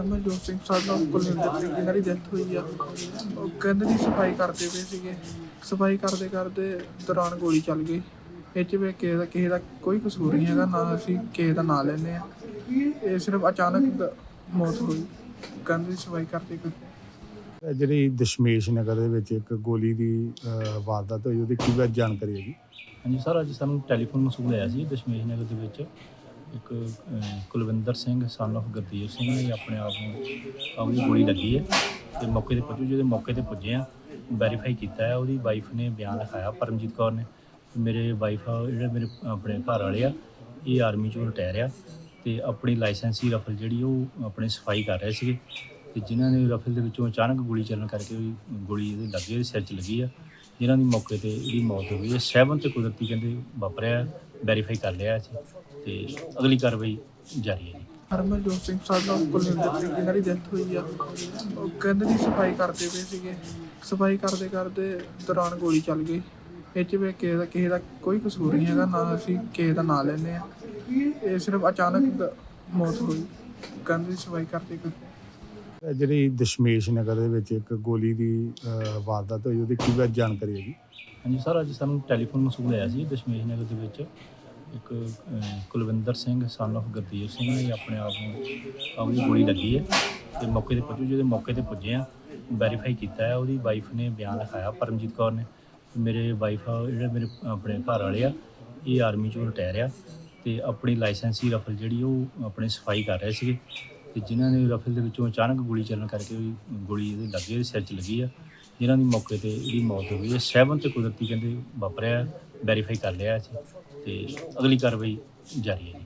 ਹਰਮਨਜੋਤ ਸਿੰਘ ਸਾਡਾ ਕੁਲਵਿੰਦਰ ਸਿੰਘ ਇਹਨਾਂ ਦੀ ਡੈਥ ਹੋਈ ਆ। ਉਹ ਕਹਿੰਦੇ ਦੀ ਸਫ਼ਾਈ ਕਰਦੇ ਪਏ ਸੀਗੇ। ਸਫ਼ਾਈ ਕਰਦੇ ਕਰਦੇ ਦੌਰਾਨ ਗੋਲੀ ਚੱਲ ਗਈ। ਇਹ 'ਚ ਵੀ ਕਿਸੇ ਦਾ ਕਿਸੇ ਦਾ ਕੋਈ ਕਸੂਰ ਨਹੀਂ ਹੈਗਾ ਨਾ ਅਸੀਂ ਕਿਸੇ ਦਾ ਨਾਂ ਲੈਂਦੇ ਆ ਇਹ ਸਿਰਫ ਅਚਾਨਕ ਦ- ਮੌਤ ਹੋਈ। ਕਹਿੰਦੇ ਦੀ ਸਫ਼ਾਈ ਕਰਦੇ ਕਰਦੇ ਜਿਹੜੀ ਦਸ਼ਮੇਸ਼ ਨਗਰ ਦੇ ਵਿੱਚ ਇੱਕ ਗੋਲੀ ਦੀ ਅਹ, ਵਾਰਦਾਤ ਹੋਈ ਉਹਦੀ ਕੀ ਬਾਤ ਜਾਣਕਾਰੀ ਹੈ ਜੀ? ਹਾਂਜੀ ਸਰ ਅੱਜ ਸਾਨੂੰ ਟੈਲੀਫੋਨ ਮਸੂਲ ਆਇਆ ਸੀ ਦਸ਼ਮੇਸ਼ ਨਗਰ ਦੇ ਵਿੱਚ। ਇੱਕ ਅਹ, ਕੁਲਵਿੰਦਰ ਸਿੰਘ ਸਨ of ਗੁਰਦੀਪ ਸਿੰਘ ਨੇ ਆਪਣੇ ਆਪ ਨੂੰ ਆਪਣੀ ਗੋਲੀ ਲੱਗੀ ਹੈ ਤੇ ਮੌਕੇ ਤੇ ਪਹੁੰਚੋ ਜਦੋਂ ਮੌਕੇ ਤੇ ਪੁੱਜੇ ਆ ਵੈਰੀਫਾਈ ਕੀਤਾ ਹੈ ਉਹਦੀ ਵਾਈਫ ਨੇ ਬਿਆਨ ਲਿਖਾਇਆ ਪਰਮਜੀਤ ਕੌਰ ਨੇ ਮੇਰੇ ਵਾਈਫ ਜਿਹੜੇ ਮੇਰੇ ਆਪਣੇ ਘਰ ਵਾਲੇ ਆ ਇਹ ਆਰਮੀ ਚੋਂ ਰਿਟਾਇਰ ਆ ਤੇ ਆਪਣੀ ਲਾਇਸੈਂਸੀ ਰਫਲ ਜਿਹੜੀ ਉਹ ਆਪਣੀ ਸਫ਼ਾਈ ਕਰ ਰਹੇ ਸੀਗੇ ਤੇ ਜਿਨ੍ਹਾਂ ਨੇ ਰਫਲ ਦੇ ਵਿੱਚੋਂ ਅਚਾਨਕ ਗੋਲੀ ਚੱਲਣ ਕਰਕੇ ਉਹਦੀ ਗੋਲੀ ਇਹਦੇ ਲੱਗੀ ਉਹਦੇ ਸਿਰ 'ਚ ਲੱਗੀ ਆ ਜਿਨ੍ਹਾਂ ਦੀ ਮੌਕੇ ਤੇ ਇਹਦੀ ਮੌਤ ਹੋ ਗਈ ਹੈ। ਸੈਵਨ ਤੇ ਕੁਦਰਤੀ ਕਹਿੰਦੇ ਵਾਪਰਿਆ ਵੈਰੀਫਾਈ ਕਰ ਲਿਆ ਅਸੀਂ। ਤੇ ਅਗਲੀ ਕਾਰਵਾਈ ਜਾਰੀ ਹੈ ਜੀ। ਹਰਮਨਜੋਤ ਸਿੰਘ ਸਾਡਾ ਕੁਲਵਿੰਦਰ ਸਿੰਘ ਇਹਨਾਂ ਦੀ ਡੈਥ ਹੋਈ ਆ ਉਹ ਕਹਿੰਦੇ ਦੀ ਸਫ਼ਾਈ ਕਰਦੇ ਪਏ ਸੀਗੇ। ਸਫ਼ਾਈ ਕਰਦੇ ਕਰਦੇ ਦੌਰਾਨ ਗੋਲੀ ਚੱਲ ਗਈ। ਇਹ 'ਚ ਵੀ ਕਿਸੇ ਦਾ ਕਿਸੇ ਦਾ ਕੋਈ ਕਸੂਰ ਨਹੀਂ ਹੈਗਾ ਨਾ ਅਸੀਂ ਕਿਸੇ ਦਾ ਨਾਂ ਲੈਂਦੇ ਆ ਇਹ ਸਿਰਫ ਅਚਾਨਕ ਦ- ਮੌਤ ਹੋਈ। ਕਹਿੰਦੇ ਦੀ ਸਫ਼ਾਈ ਕਰਦੇ ਕਰਦੇ ਇਹ ਜਿਹੜੀ ਦਸ਼ਮੇਸ਼ ਨਗਰ ਦੇ ਵਿੱਚ ਇੱਕ ਗੋਲੀ ਦੀ ਅਹ, ਵਾਰਦਾਤ ਹੋਈ ਉਹਦੀ ਕੀ ਬਾਤ ਜਾਣਕਾਰੀ ਹੈ ਜੀ? ਹਾਂਜੀ ਸਰ ਅੱਜ ਸਾਨੂੰ ਟੈਲੀਫੋਨ ਮਸੂਲ ਆਇਆ ਸੀ ਦਸ਼ਮੇਸ਼ ਨਗਰ ਦੇ ਵਿੱਚ। ਇੱਕ ਅਹ, ਕੁਲਵਿੰਦਰ ਸਿੰਘ ਸਨ of ਗੁਰਦੀਪ ਸਿੰਘ ਨੇ ਆਪਣੇ ਆਪ ਨੂੰ ਆਪਣੀ ਗੋਲੀ ਲੱਗੀ ਹੈ ਤੇ ਮੌਕੇ ਤੇ ਪਹੁੰਚੋ ਜਦੋਂ ਮੌਕੇ ਤੇ ਪੁੱਜੇ ਆ ਵੈਰੀਫਾਈ ਕੀਤਾ ਹੈ ਉਹਦੀ ਵਾਈਫ ਨੇ ਬਿਆਨ ਲਿਖਾਇਆ ਪਰਮਜੀਤ ਕੌਰ ਨੇ ਮੇਰੇ ਵਾਈਫ ਜਿਹੜੇ ਮੇਰੇ ਆਪਣੇ ਘਰ ਵਾਲੇ ਆ ਇਹ ਆਰਮੀ ਚੋਂ ਰਿਟਾਇਰ ਆ ਤੇ ਆਪਣੀ ਲਾਇਸੈਂਸੀ ਰਫਲ ਜਿਹੜੀ ਉਹ ਆਪਣੀ ਸਫ਼ਾਈ ਕਰ ਰਹੇ ਸੀਗੇ ਤੇ ਜਿਨ੍ਹਾਂ ਨੇ ਰਫਲ ਦੇ ਵਿੱਚੋਂ ਅਚਾਨਕ ਗੋਲੀ ਚੱਲਣ ਕਰਕੇ ਉਹਦੀ ਗੋਲੀ ਇਹਦੇ ਲੱਗੀ ਉਹਦੇ ਸਿਰ 'ਚ ਲੱਗੀ ਆ ਜਿਨ੍ਹਾਂ ਦੀ ਮੌਕੇ ਤੇ ਇਹਦੀ ਮੌਤ ਹੋ ਗਈ ਹੈ ਸੈਵਨ ਤੇ ਕੁਦਰਤੀ ਕਹਿੰਦੇ ਵਾਪਰਿਆ ਵੈਰੀਫਾਈ ਕਰ ਲਿਆ ਅਸੀਂ ਤੇ ਅਗਲੀ ਕਾਰਵਾਈ ਜਾਰੀ ਹੈ ਜੀ।